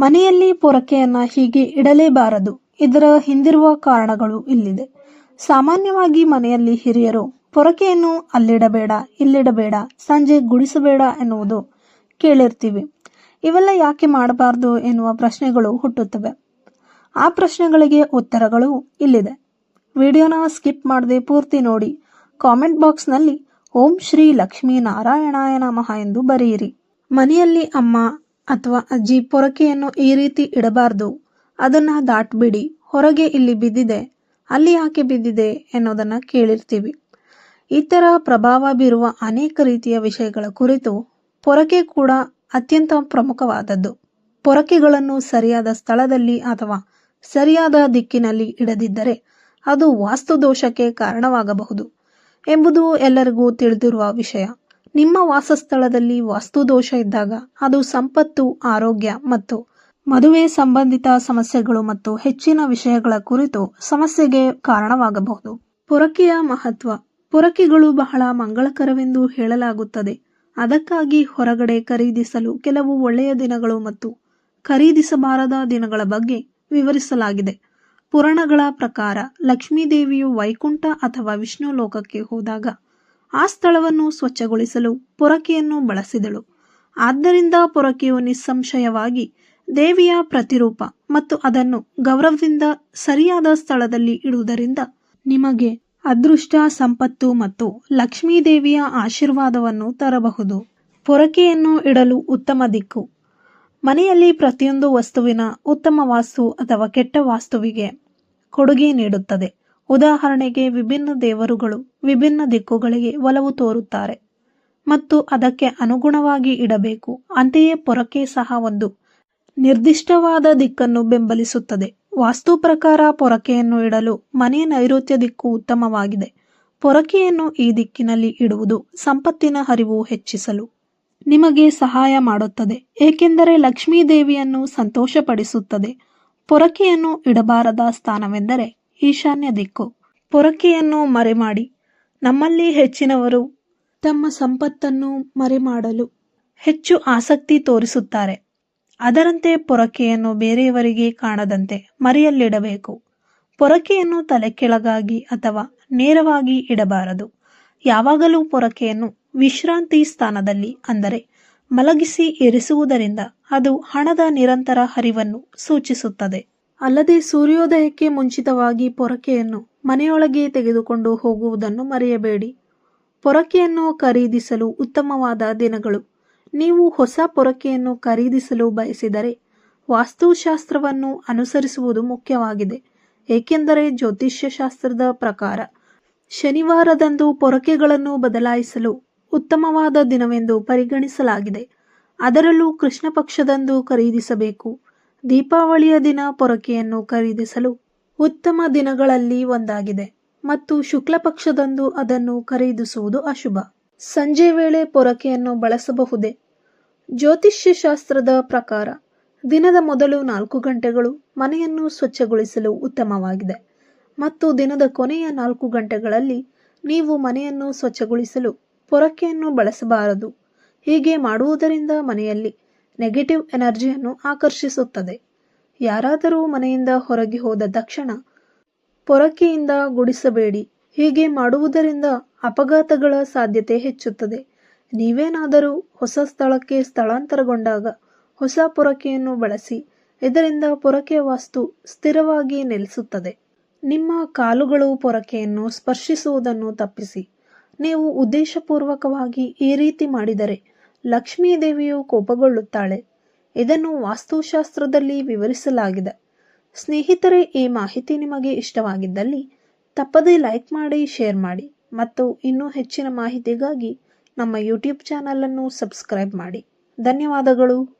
ಮನೆಯಲ್ಲಿ ಪೊರಕೆಯನ್ನ ಹೀಗೆ ಇಡಲೇಬಾರದು. ಇದರ ಹಿಂದಿರುವ ಕಾರಣಗಳು ಇಲ್ಲಿದೆ. ಸಾಮಾನ್ಯವಾಗಿ ಮನೆಯಲ್ಲಿ ಹಿರಿಯರು, ಪೊರಕೆಯನ್ನು ಅಲ್ಲಿಡಬೇಡ, ಇಲ್ಲಿಡಬೇಡ, ಸಂಜೆ ಗುಡಿಸಬೇಡ ಎನ್ನುವುದು ಕೇಳಿರ್ತೀವಿ. ಇವೆಲ್ಲ ಯಾಕೆ ಮಾಡಬಾರ್ದು ಎನ್ನುವ ಪ್ರಶ್ನೆಗಳು ಹುಟ್ಟುತ್ತವೆ. ಆ ಪ್ರಶ್ನೆಗಳಿಗೆ ಉತ್ತರಗಳು ಇಲ್ಲಿದೆ. ವಿಡಿಯೋನ ಸ್ಕಿಪ್ ಮಾಡದೆ ಪೂರ್ತಿ ನೋಡಿ. ಕಾಮೆಂಟ್ ಬಾಕ್ಸ್ನಲ್ಲಿ ಓಂ ಶ್ರೀ ಲಕ್ಷ್ಮೀ ನಾರಾಯಣಾಯ ನಮಃ ಎಂದು ಬರೆಯಿರಿ. ಮನೆಯಲ್ಲಿ ಅಮ್ಮ ಅಥವಾ ಅಜ್ಜಿ ಪೊರಕೆಯನ್ನು ಈ ರೀತಿ ಇಡಬಾರ್ದು. ಅದನ್ನು ದಾಟ್ಬಿಡಿ. ಹೊರಗೆ ಇಲ್ಲಿ ಬಿದ್ದಿದೆ. ಅಲ್ಲಿ ಯಾಕೆ ಬಿದ್ದಿದೆ ಎನ್ನುವುದನ್ನು ಕೇಳಿರ್ತೀವಿ. ಈ ಥರ ಪ್ರಭಾವ ಬೀರುವ ಅನೇಕ ರೀತಿಯ ವಿಷಯಗಳ ಕುರಿತು ಪೊರಕೆ ಕೂಡ ಅತ್ಯಂತ ಪ್ರಮುಖವಾದದ್ದು. ಪೊರಕೆಗಳನ್ನು ಸರಿಯಾದ ಸ್ಥಳದಲ್ಲಿ ಅಥವಾ ಸರಿಯಾದ ದಿಕ್ಕಿನಲ್ಲಿ ಇಡದಿದ್ದರೆ ಅದು ವಾಸ್ತು ದೋಷಕ್ಕೆ ಕಾರಣವಾಗಬಹುದು ಎಂಬುದು ಎಲ್ಲರಿಗೂ ತಿಳಿದಿರುವ ವಿಷಯ. ನಿಮ್ಮ ವಾಸಸ್ಥಳದಲ್ಲಿ ವಾಸ್ತು ದೋಷ ಇದ್ದಾಗ ಅದು ಸಂಪತ್ತು, ಆರೋಗ್ಯ ಮತ್ತು ಮದುವೆ ಸಂಬಂಧಿತ ಸಮಸ್ಯೆಗಳು ಮತ್ತು ಹೆಚ್ಚಿನ ವಿಷಯಗಳ ಕುರಿತು ಸಮಸ್ಯೆಗೆ ಕಾರಣವಾಗಬಹುದು. ಪೊರಕೆಯ ಮಹತ್ವ. ಪುರಕಿಗಳು ಬಹಳ ಮಂಗಳಕರವೆಂದು ಹೇಳಲಾಗುತ್ತದೆ. ಅದಕ್ಕಾಗಿ ಹೊರಗಡೆ ಖರೀದಿಸಲು ಕೆಲವು ಒಳ್ಳೆಯ ದಿನಗಳು ಮತ್ತು ಖರೀದಿಸಬಾರದ ದಿನಗಳ ಬಗ್ಗೆ ವಿವರಿಸಲಾಗಿದೆ. ಪುರಾಣಗಳ ಪ್ರಕಾರ ಲಕ್ಷ್ಮೀದೇವಿಯು ವೈಕುಂಠ ಅಥವಾ ವಿಷ್ಣು ಲೋಕಕ್ಕೆ ಹೋದಾಗ ಆ ಸ್ಥಳವನ್ನು ಸ್ವಚ್ಛಗೊಳಿಸಲು ಪೊರಕೆಯನ್ನು ಬಳಸಿದಳು. ಆದ್ದರಿಂದ ಪೊರಕೆಯು ನಿಸ್ಸಂಶಯವಾಗಿ ದೇವಿಯ ಪ್ರತಿರೂಪ ಮತ್ತು ಅದನ್ನು ಗೌರವದಿಂದ ಸರಿಯಾದ ಸ್ಥಳದಲ್ಲಿ ಇಡುವುದರಿಂದ ನಿಮಗೆ ಅದೃಷ್ಟ, ಸಂಪತ್ತು ಮತ್ತು ಲಕ್ಷ್ಮೀದೇವಿಯ ಆಶೀರ್ವಾದವನ್ನು ತರಬಹುದು. ಪೊರಕೆಯನ್ನು ಇಡಲು ಉತ್ತಮ ದಿಕ್ಕು. ಮನೆಯಲ್ಲಿ ಪ್ರತಿಯೊಂದು ವಸ್ತುವಿನ ಉತ್ತಮ ವಾಸ್ತು ಅಥವಾ ಕೆಟ್ಟ ವಾಸ್ತುವಿಗೆ ಕೊಡುಗೆ ನೀಡುತ್ತದೆ. ಉದಾಹರಣೆಗೆ ವಿಭಿನ್ನ ದೇವರುಗಳು ವಿಭಿನ್ನ ದಿಕ್ಕುಗಳಿಗೆ ಒಲವು ತೋರುತ್ತಾರೆ ಮತ್ತು ಅದಕ್ಕೆ ಅನುಗುಣವಾಗಿ ಇಡಬೇಕು, ಅಂತೆಯೇ ಪೊರಕೆ ಸಹ ಒಂದು. ನಿರ್ದಿಷ್ಟವಾದ ದಿಕ್ಕನ್ನು ಬೆಂಬಲಿಸುತ್ತದೆ. ವಾಸ್ತು ಪ್ರಕಾರ ಪೊರಕೆಯನ್ನು ಇಡಲು ಮನೆ ನೈಋತ್ಯ ದಿಕ್ಕು ಉತ್ತಮವಾಗಿದೆ. ಪೊರಕೆಯನ್ನು ಈ ದಿಕ್ಕಿನಲ್ಲಿ ಇಡುವುದು ಸಂಪತ್ತಿನ ಹರಿವು ಹೆಚ್ಚಿಸಲು ನಿಮಗೆ ಸಹಾಯ ಮಾಡುತ್ತದೆ, ಏಕೆಂದರೆ ಲಕ್ಷ್ಮೀ ದೇವಿಯನ್ನು ಸಂತೋಷಪಡಿಸುತ್ತದೆ. ಪೊರಕೆಯನ್ನು ಇಡಬಾರದ ಸ್ಥಾನವೆಂದರೆ ಈಶಾನ್ಯ ದಿಕ್ಕು. ಪೊರಕೆಯನ್ನು ಮರೆಮಾಡಿ. ನಮ್ಮಲ್ಲಿ ಹೆಚ್ಚಿನವರು ತಮ್ಮ ಸಂಪತ್ತನ್ನು ಮರೆಮಾಡಲು ಹೆಚ್ಚು ಆಸಕ್ತಿ ತೋರಿಸುತ್ತಾರೆ. ಅದರಂತೆ ಪೊರಕೆಯನ್ನು ಬೇರೆಯವರಿಗೆ ಕಾಣದಂತೆ ಮರೆಯಲ್ಲಿಡಬೇಕು. ಪೊರಕೆಯನ್ನು ತಲೆ ಕೆಳಗಾಗಿ ಅಥವಾ ನೇರವಾಗಿ ಇಡಬಾರದು. ಯಾವಾಗಲೂ ಪೊರಕೆಯನ್ನು ವಿಶ್ರಾಂತಿ ಸ್ಥಾನದಲ್ಲಿ, ಅಂದರೆ ಮಲಗಿಸಿ ಇರಿಸುವುದರಿಂದ ಅದು ಹಣದ ನಿರಂತರ ಹರಿವನ್ನು ಸೂಚಿಸುತ್ತದೆ. ಅಲ್ಲದೆ ಸೂರ್ಯೋದಯಕ್ಕೆ ಮುಂಚಿತವಾಗಿ ಪೊರಕೆಯನ್ನು ಮನೆಯೊಳಗೆ ತೆಗೆದುಕೊಂಡು ಹೋಗುವುದನ್ನು ಮರೆಯಬೇಡಿ. ಪೊರಕೆಯನ್ನು ಖರೀದಿಸಲು ಉತ್ತಮವಾದ ದಿನಗಳು. ನೀವು ಹೊಸ ಪೊರಕೆಯನ್ನು ಖರೀದಿಸಲು ಬಯಸಿದರೆ ವಾಸ್ತುಶಾಸ್ತ್ರವನ್ನು ಅನುಸರಿಸುವುದು ಮುಖ್ಯವಾಗಿದೆ. ಏಕೆಂದರೆ ಜ್ಯೋತಿಷ್ಯ ಶಾಸ್ತ್ರದ ಪ್ರಕಾರ ಶನಿವಾರದಂದು ಪೊರಕೆಗಳನ್ನು ಬದಲಾಯಿಸಲು ಉತ್ತಮವಾದ ದಿನವೆಂದು ಪರಿಗಣಿಸಲಾಗಿದೆ. ಅದರಲ್ಲೂ ಕೃಷ್ಣ ಪಕ್ಷದಂದು ಖರೀದಿಸಬೇಕು. ದೀಪಾವಳಿಯ ದಿನ ಪೊರಕೆಯನ್ನು ಖರೀದಿಸಲು ಉತ್ತಮ ದಿನಗಳಲ್ಲಿ ಒಂದಾಗಿದೆ ಮತ್ತು ಶುಕ್ಲ ಪಕ್ಷದಂದು ಅದನ್ನು ಖರೀದಿಸುವುದು ಅಶುಭ. ಸಂಜೆ ವೇಳೆ ಪೊರಕೆಯನ್ನು ಬಳಸಬಹುದೇ? ಜ್ಯೋತಿಷ್ಯ ಶಾಸ್ತ್ರದ ಪ್ರಕಾರ ದಿನದ ಮೊದಲು ನಾಲ್ಕು ಗಂಟೆಗಳು ಮನೆಯನ್ನು ಸ್ವಚ್ಛಗೊಳಿಸಲು ಉತ್ತಮವಾಗಿದೆ ಮತ್ತು ದಿನದ ಕೊನೆಯ ನಾಲ್ಕು ಗಂಟೆಗಳಲ್ಲಿ ನೀವು ಮನೆಯನ್ನು ಸ್ವಚ್ಛಗೊಳಿಸಲು ಪೊರಕೆಯನ್ನು ಬಳಸಬಾರದು. ಹೀಗೆ ಮಾಡುವುದರಿಂದ ಮನೆಯಲ್ಲಿ ನೆಗೆಟಿವ್ ಎನರ್ಜಿಯನ್ನು ಆಕರ್ಷಿಸುತ್ತದೆ. ಯಾರಾದರೂ ಮನೆಯಿಂದ ಹೊರಗೆ ಹೋದ ತಕ್ಷಣ ಪೊರಕೆಯಿಂದ ಗುಡಿಸಬೇಡಿ. ಹೀಗೆ ಮಾಡುವುದರಿಂದ ಅಪಘಾತಗಳ ಸಾಧ್ಯತೆ ಹೆಚ್ಚುತ್ತದೆ. ನೀವೇನಾದರೂ ಹೊಸ ಸ್ಥಳಕ್ಕೆ ಸ್ಥಳಾಂತರಗೊಂಡಾಗ ಹೊಸ ಪೊರಕೆಯನ್ನು ಬಳಸಿ, ಇದರಿಂದ ಪೊರಕೆ ವಾಸ್ತು ಸ್ಥಿರವಾಗಿ ನೆಲೆಸುತ್ತದೆ. ನಿಮ್ಮ ಕಾಲುಗಳು ಪೊರಕೆಯನ್ನು ಸ್ಪರ್ಶಿಸುವುದನ್ನು ತಪ್ಪಿಸಿ. ನೀವು ಉದ್ದೇಶಪೂರ್ವಕವಾಗಿ ಈ ರೀತಿ ಮಾಡಿದರೆ ಲಕ್ಷ್ಮೀ ದೇವಿಯು ಕೋಪಗೊಳ್ಳುತ್ತಾಳೆ. ಇದನ್ನು ವಾಸ್ತುಶಾಸ್ತ್ರದಲ್ಲಿ ವಿವರಿಸಲಾಗಿದೆ. ಸ್ನೇಹಿತರೆ, ಈ ಮಾಹಿತಿ ನಿಮಗೆ ಇಷ್ಟವಾಗಿದ್ದಲ್ಲಿ ತಪ್ಪದೇ ಲೈಕ್ ಮಾಡಿ, ಶೇರ್ ಮಾಡಿ ಮತ್ತು ಇನ್ನೂ ಹೆಚ್ಚಿನ ಮಾಹಿತಿಗಾಗಿ ನಮ್ಮ ಯೂಟ್ಯೂಬ್ ಚಾನಲನ್ನು ಸಬ್ಸ್ಕ್ರೈಬ್ ಮಾಡಿ. ಧನ್ಯವಾದಗಳು.